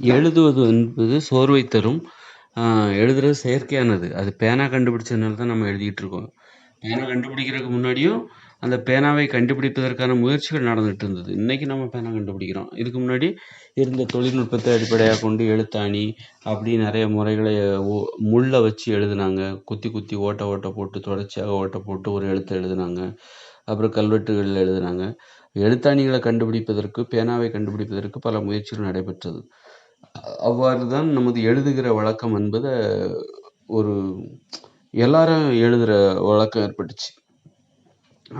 எழுதுவது என்பது சோர்வை தரும். எழுதுறது செயற்கையானது. அது பேனா கண்டுபிடிச்சதுனால தான் நம்ம எழுதிக்கிட்டு இருக்கோம். பேனா கண்டுபிடிக்கிறதுக்கு முன்னாடியும் அந்த பேனாவை கண்டுபிடிப்பதற்கான முயற்சிகள் நடந்துட்டு இருந்தது. இன்றைக்கி நம்ம பேனா கண்டுபிடிக்கிறோம். இதுக்கு முன்னாடி இருந்த தொழில்நுட்பத்தை அடிப்படையாக கொண்டு எழுத்தாணி அப்படி நிறைய முறைகளை ஓ- முள்ள வச்சு எழுதுனாங்க. குத்தி குத்தி ஓட்ட ஓட்ட போட்டு தொடர்ச்சியாக ஓட்ட போட்டு ஒரு எழுத்தை எழுதுனாங்க. அப்புறம் கல்வெட்டுகளில் எழுதுனாங்க. எழுத்தாணிகளை கண்டுபிடிப்பதற்கு பேனாவை கண்டுபிடிப்பதற்கு பல முயற்சிகள் நடைபெற்றது. அவ்வாறு தான் நமது எழுதுகிற வழக்கம் என்பது ஒரு எல்லாரும் எழுதுகிற வழக்கம் ஏற்பட்டுச்சு.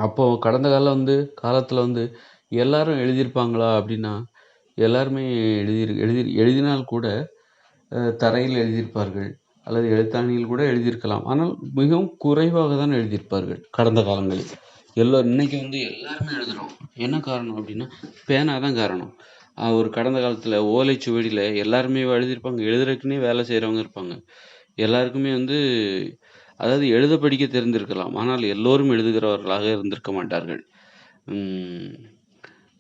அப்போ கடந்த காலம் வந்து காலத்தில் வந்து எல்லாரும் எழுதியிருப்பாங்களா அப்படின்னா எல்லாருமே எழுதி எழுதி எழுதினால் கூட அஹ், தரையில் எழுதியிருப்பார்கள் அல்லது எழுத்தாணியில் கூட எழுதியிருக்கலாம். ஆனால் மிகவும் குறைவாக தான் எழுதியிருப்பார்கள் கடந்த காலங்களில். எல்லோரும் இன்னைக்கு வந்து எல்லாருமே எழுதுறோம். என்ன காரணம் அப்படின்னா பேனா தான் காரணம். ஒரு கடந்த காலத்தில் ஓலைச்சுவடியில் எல்லாருமே எழுதியிருப்பாங்க. எழுதுறதுக்குன்னே வேலை செய்கிறவங்க இருப்பாங்க. எல்லாருக்குமே வந்து அதாவது எழுத படிக்க தெரிந்திருக்கலாம். ஆனால் எல்லோரும் எழுதுகிறவர்களாக இருந்திருக்க மாட்டார்கள்.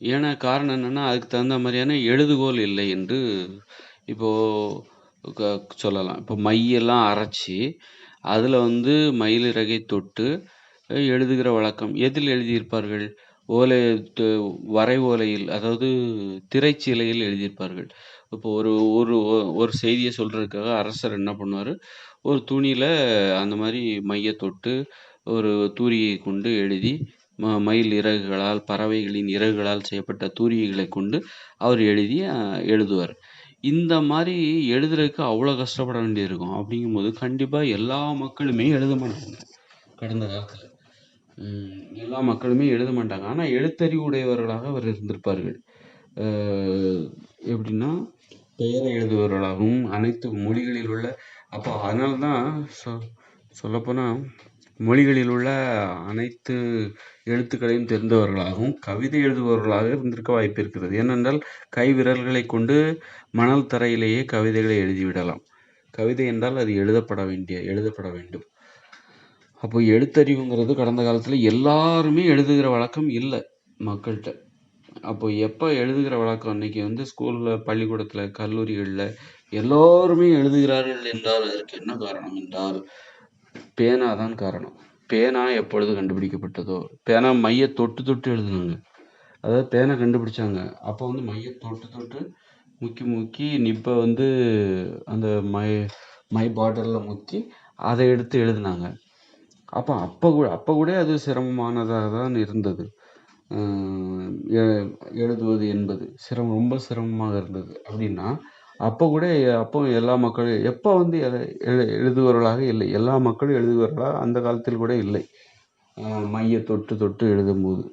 ஏன்னா காரணம் என்னென்னா அதுக்கு தகுந்த மாதிரியான எழுதுகோல் இல்லை என்று இப்போது க- சொல்லலாம். இப்போ மையெல்லாம் அரைச்சி அதில் வந்து மயிலிறகை தொட்டு எழுதுகிற வழக்கம். எதில் எழுதியிருப்பார்கள்? ஓலை வரை ஓலையில் அதாவது திரைச்சீலையில் எழுதியிருப்பார்கள். இப்போ ஒரு ஒரு ஒரு செய்தியை சொல்றதுக்காக அரசர் என்ன பண்ணுவார்? ஒரு துணியில அந்த மாதிரி மைய தொட்டு ஒரு தூரிகை கொண்டு எழுதி ம- மயில் இறகுகளால் பறவைகளின் இறகுகளால் செய்யப்பட்ட தூரிகைகளை கொண்டு அவர் எழுதி எழுதுவார். இந்த மாதிரி எழுதுறதுக்கு அவ்வளோ கஷ்டப்பட வேண்டியிருக்கும். அப்படிங்கும்போது கண்டிப்பாக எல்லா மக்களுமே எழுத மாட்டாங்க. கடந்த காலத்தில். எல்லா மக்களுமே எழுத மாட்டாங்க. ஆனால் எழுத்தறிவு உடையவர்களாக அவர் இருந்திருப்பார்கள். எப்படின்னா பெயரை எழுதுபவர்களாகவும் அனைத்து மொழிகளில் உள்ள அப்போ அதனால தான் சொ சொல்லப்போனால் மொழிகளில் உள்ள அனைத்து எழுத்துக்களையும் தெரிந்தவர்களாகவும் கவிதை எழுதுபவர்களாக இருந்திருக்க வாய்ப்பு இருக்கிறது. ஏனென்றால் கை விரல்களை கொண்டு மணல் தரையிலேயே கவிதைகளை எழுதிவிடலாம். கவிதை என்றால் அது எழுதப்பட வேண்டிய எழுதப்பட வேண்டும். அப்போ எழுத்தறிவுங்கிறது கடந்த காலத்தில் எல்லாருமே எழுதுகிற வழக்கம் இல்லை மக்கள்கிட்ட. அப்போ எப்போ எழுதுகிற வழக்கம்? இன்னைக்கு வந்து ஸ்கூலில் பள்ளிக்கூடத்தில் கல்லூரிகளில் எல்லோருமே எழுதுகிறார்கள் என்றால் அதற்கு என்ன காரணம் என்றால் பேனா தான் காரணம். பேனா எப்பொழுது கண்டுபிடிக்கப்பட்டதோ? பேனா மைய தொட்டு தொட்டு எழுதுனாங்க. அதாவது பேனை கண்டுபிடிச்சாங்க. அப்போ வந்து மைய தொட்டு தொட்டு முக்கி முக்கி நிப்பை வந்து அந்த மை மை பாட்டிலில் முக்கி அதை எடுத்து எழுதுனாங்க. அப்போ அப்போ கூட அப்போ கூட அது சிரமமானதாக தான் இருந்தது எ- எழுதுவது என்பது. சிரமம் ரொம்ப சிரமமாக இருந்தது. அப்படின்னா அப்போ கூட அப்போ எல்லா மக்களும் எப்போ வந்து எ- எழுதுபவர்களாக இல்லை. எல்லா மக்களும் எழுதுபவர்களாக அந்த காலத்தில் கூட இல்லை. மைய தொட்டு தொட்டு எழுதும்போது.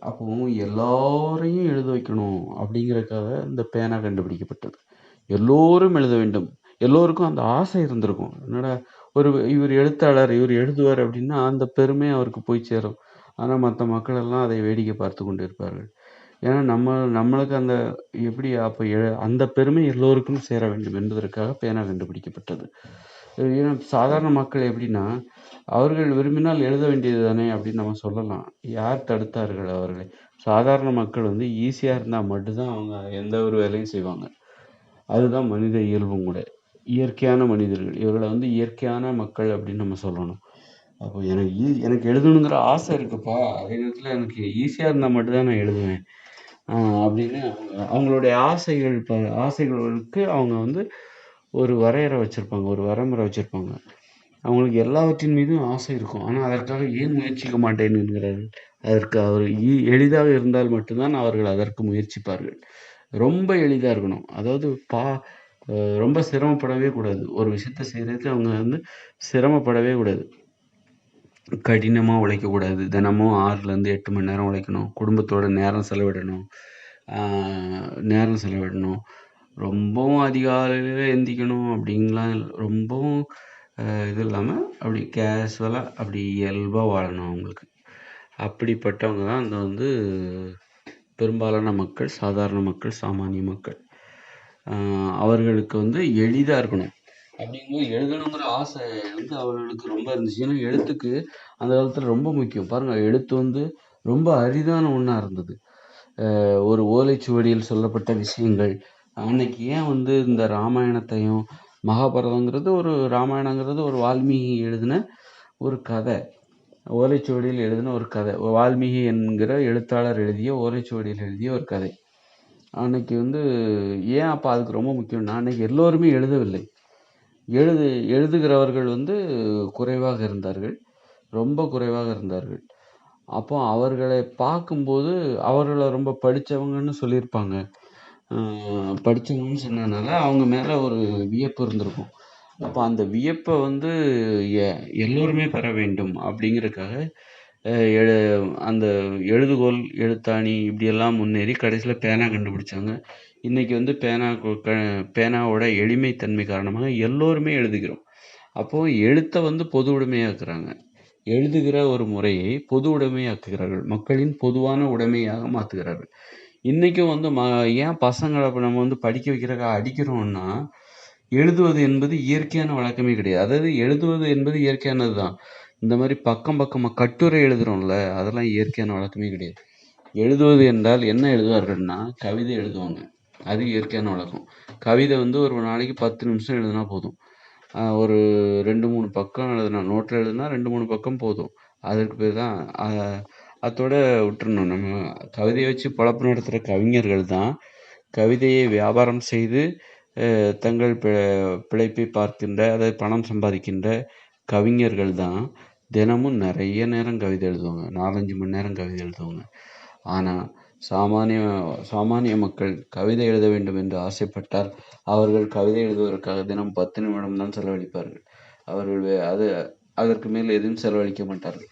அப்போ எல்லாரையும் எழுத வைக்கணும் அப்படிங்கிறக்காக இந்த பேனா கண்டுபிடிக்கப்பட்டது. எல்லோரும் எழுத வேண்டும். எல்லோருக்கும் அந்த ஆசை இருந்திருக்கும். என்னடா ஒரு இவர் எழுத்தாளர் இவர் எழுதுவார் அப்படின்னா அந்த பெருமை அவருக்கு போய் சேரும். ஆனா மற்ற மக்கள் எல்லாம் அதை வேடிக்கை பார்த்து கொண்டு இருப்பார்கள். ஏன்னா நம்ம நம்மளுக்கு அந்த எப்படி அப்போ எ- அந்த பெருமை எல்லோருக்கும் சேர வேண்டும் என்பதற்காக பேனா கண்டுபிடிக்கப்பட்டது ஏன்னா சாதாரண மக்கள் எப்படின்னா அவர்கள் விரும்பினால் எழுத வேண்டியது தானே அப்படின்னு நம்ம சொல்லலாம். யார் தடுத்தார்கள் அவர்களை? சாதாரண மக்கள் வந்து ஈஸியாக இருந்தால் மட்டும்தான் அவங்க எந்த ஒரு வேலையும் செய்வாங்க. அதுதான் மனித இயல்பும் கூட. இயற்கையான மனிதர்கள். இவர்களை வந்து இயற்கையான மக்கள் அப்படின்னு நம்ம சொல்லணும். அப்போ எனக்கு ஈ எனக்கு எழுதணுங்கிற ஆசை இருக்குப்பா. அதே நேரத்தில் எனக்கு ஈஸியாக இருந்தால் மட்டும்தான் நான் எழுதுவேன். அப்படின்னு அவங்களுடைய ஆசைகள் ப ஆசைகளுக்கு அவங்க வந்து ஒரு வரையறை வச்சுருப்பாங்க. ஒரு வரமுறை வச்சுருப்பாங்க. அவங்களுக்கு எல்லாவற்றின் மீதும் ஆசை இருக்கும். ஆனால் அதற்காக ஏன் முயற்சிக்க மாட்டேன் என்கிறார்கள் அதற்கு அவர் ஈ- எளிதாக இருந்தால் மட்டும்தான் அவர்கள் அதற்கு முயற்சிப்பார்கள். ரொம்ப எளிதாக இருக்கணும். அதாவது பா ரொம்ப சிரமப்படவே கூடாது. ஒரு விஷயத்த செய்கிறதுக்கு அவங்க வந்து சிரமப்படவே கூடாது. கடினமாக உழைக்கக்கூடாது தினமும் ஆறுலேருந்து எட்டு மணி நேரம் உழைக்கணும். குடும்பத்தோட நேரம் செலவிடணும். நேரம் செலவிடணும். ரொம்பவும் அதிகாலையில் எந்திக்கணும் அப்படின்லாம் ரொம்பவும் இது இல்லாமல் அப்படி கேஷுவலாக அப்படி இயல்பாக வாழணும் அவங்களுக்கு. அப்படிப்பட்டவங்க தான் அந்த வந்து பெரும்பாலான மக்கள் சாதாரண மக்கள் சாமானிய மக்கள். அவர்களுக்கு வந்து எளிதாக இருக்கணும். அப்படிங்கும்போது எழுதணுங்கிற ஆசை வந்து அவர்களுக்கு ரொம்ப இருந்துச்சு. ஏன்னா எழுத்துக்கு அந்த காலத்தில் ரொம்ப முக்கியம். பாருங்கள் எழுத்து வந்து ரொம்ப அரிதான ஒன்றா இருந்தது. ஒரு ஓலைச்சுவடியில் சொல்லப்பட்ட விஷயங்கள். அன்னைக்கு ஏன் வந்து இந்த ராமாயணத்தையும் மகாபாரதங்கிறது ஒரு ராமாயணங்கிறது ஒரு வால்மீகி எழுதின ஒரு கதை. ஓலைச்சுவடியில் எழுதின ஒரு கதை. வால்மீகி என்கிற எழுத்தாளர் எழுதிய ஓலைச்சுவடியில் எழுதிய ஒரு கதை. அன்னைக்கு வந்து ஏன் அப்போ அதுக்கு ரொம்ப முக்கியம்னா அன்னைக்கு எல்லோருமே எழுதவில்லை. எழுது எழுதுகிறவர்கள் வந்து குறைவாக இருந்தார்கள். ரொம்ப குறைவாக இருந்தார்கள். அப்போ அவர்களை பார்க்கும்போது அவர்களை ரொம்ப படித்தவங்கன்னு சொல்லியிருப்பாங்க. படித்தவங்கன்னு சொன்னதுனால அவங்க மேலே ஒரு வியப்பு இருந்திருக்கும். அப்போ அந்த வியப்பை வந்து எல்லோருமே பெற வேண்டும் அப்படிங்கிறதுக்காக எழு அந்த எழுதுகோல் எழுத்தாணி இப்படியெல்லாம் முன்னேறி கடைசியில் பேனா கண்டுபிடிச்சாங்க. இன்றைக்கி வந்து பேனா க- பேனாவோட எளிமைத்தன்மை காரணமாக எல்லோருமே எழுதுகிறோம். அப்போ எழுத்தை வந்து பொது உடைமையாக்குறாங்க. எழுதுகிற ஒரு முறையை பொது உடைமையாக்குகிறார்கள். மக்களின் பொதுவான உடைமையாக மாற்றுகிறார்கள் இன்றைக்கும் வந்து ம ஏன் பசங்களை இப்போ நம்ம வந்து படிக்க வைக்கிறதுக்காக அடிக்கிறோம்னா எழுதுவது என்பது இயற்கையான வழக்கமே கிடையாது. அதாவது எழுதுவது என்பது இயற்கையானது தான் இந்த மாதிரி பக்கம் பக்கமாக கட்டுரை எழுதுறோம்ல அதெல்லாம் இயற்கையான வழக்கமே கிடையாது. எழுதுவது என்றால் என்ன எழுதுவார்கள்னா கவிதை எழுதுவாங்க. அது இயற்கையான வழக்கம். கவிதை வந்து ஒரு நாளைக்கு பத்து நிமிஷம் எழுதுனா போதும். ஒரு ரெண்டு மூணு பக்கம் எழுதுனா நோட்டில் எழுதுனா ரெண்டு மூணு பக்கம் போதும். அதற்கு பேர் தான் அதோட விட்டுறணும். நம்ம கவிதையை வச்சு பழப்பு நடத்துகிற கவிஞர்கள் தான் கவிதையை வியாபாரம் செய்து தங்கள் பி பிழைப்பை பார்க்கின்ற அதாவது பணம் சம்பாதிக்கின்ற கவிஞர்கள் தான். தினமும் நிறைய நேரம் கவிதை எழுதுவாங்க. நாலஞ்சு மணி நேரம் கவிதை எழுதுவாங்க. ஆனால் சாமானிய சாமானிய மக்கள் கவிதை எழுத வேண்டும் என்று ஆசைப்பட்டால் அவர்கள் கவிதை எழுதுவதற்காக தினம் பத்து நிமிடம் தான் செலவழிப்பார்கள். அவர்கள் அது அதற்கு மேல் எதுவும் செலவழிக்க மாட்டார்கள்.